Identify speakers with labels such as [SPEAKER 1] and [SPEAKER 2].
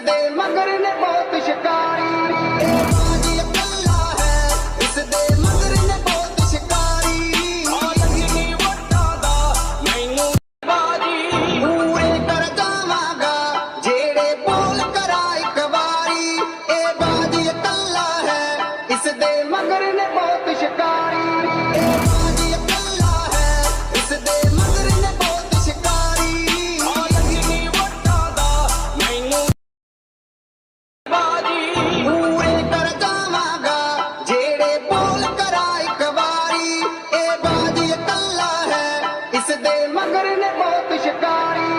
[SPEAKER 1] ਦੇ ਮਗਰ ਨੇ ਬਹੁਤ ਸ਼ਿਕਾਰੀ। ਇਹ ਮਾਜੀ ਇਕੱਲਾ ਹੈ, ਇਸ ਦੇ ਮਗਰ ਨੇ ਬਹੁਤ ਸ਼ਿਕਾਰੀ। ਆਈ ਨਹੀਂ ਵੱਡਾ
[SPEAKER 2] ਦਾ ਮੈਨੂੰ ਬਾਜੀ।
[SPEAKER 1] ਪੂਰੇ ਕਰ ਜਾਵਾਂਗਾ, ਜਿਹੜੇ ਬੋਲ ਕਰਾ ਇੱਕ ਵਾਰੀ। ਇਹ ਬਾਜੀ ਇਕੱਲਾ ਹੈ, ਇਸ ਦੇ ਮਗਰ ਨੇ ਬਹੁਤ ਸ਼ਿਕਾਰੀ। ਸਾਡੇ ਮਗਰ ਨੇ ਬਹੁਤ ਸ਼ਿਕਾਰੀ